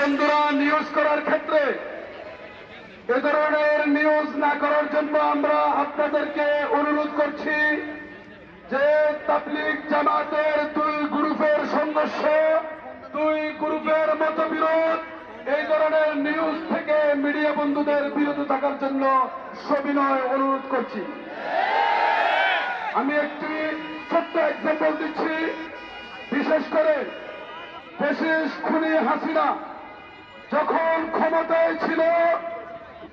বন্ধুরা নিউজ করার ক্ষেত্রে এ ধরনের নিউজ না করার জন্য আমরা আপনাদেরকে অনুরোধ করছি যে তাবলিগ জামাতের দুই গ্রুপের সংঘর্ষ, দুই গ্রুপের মতবিরোধ, এই ধরনের নিউজ থেকে মিডিয়া বন্ধুদের বিরত থাকার জন্য সবিনয় অনুরোধ করছি। আমি একটি ছোট্ট এক্সাম্পল দিচ্ছি। বিশেষ করে বিশেষ খুনি হাসিনা যখন ক্ষমতায় ছিল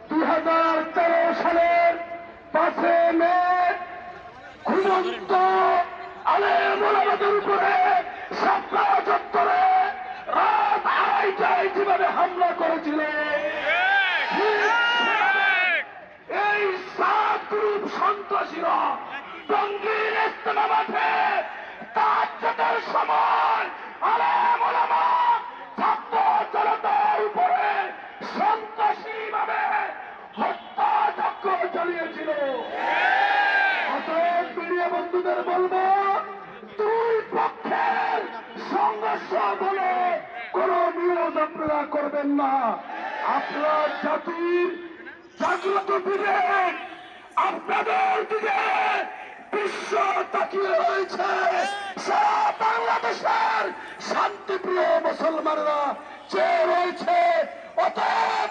দুই হাজার তেরো সালের পাঁচে মে ঘুমন্ত ওলামাদের উপরে চত্বরে রাত আড়াইটায় যেভাবে হামলা করেছিল এই সাত গ্রুপ সন্ত্রাসীরা টঙ্গীর বন্ধুদের বলব, দুই পক্ষের সংঘর্ষ বলে কোন নিউজ আপনারা করবেন না। আপনার জাতির জাগ্রত বিবেক আপনাদের দিকে বিশ্ব তাকিয়ে রয়েছে। সারা বাংলাদেশের শান্তিপ্রিয় মুসলমানরা চেয়ে রয়েছে, অতএব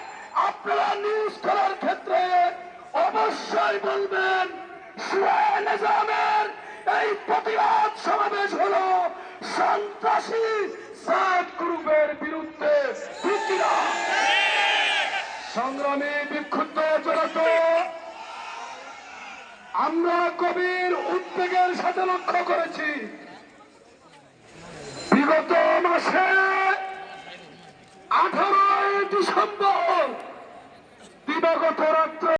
আপনারা নিউজ করার ক্ষেত্রে অবশ্যই বলবেন নিজামের এই প্রতিবাদ সমাবেশ হলো সন্ত্রাসী সাত গ্রুপের বিরুদ্ধে। সংগ্রামী বিক্ষুব্ধ জড়ত আমরা কবির উদ্বেগের সাথে লক্ষ্য করেছি। বিগত মাসে আঠারোই ডিসেম্বর দিবাগত রাতে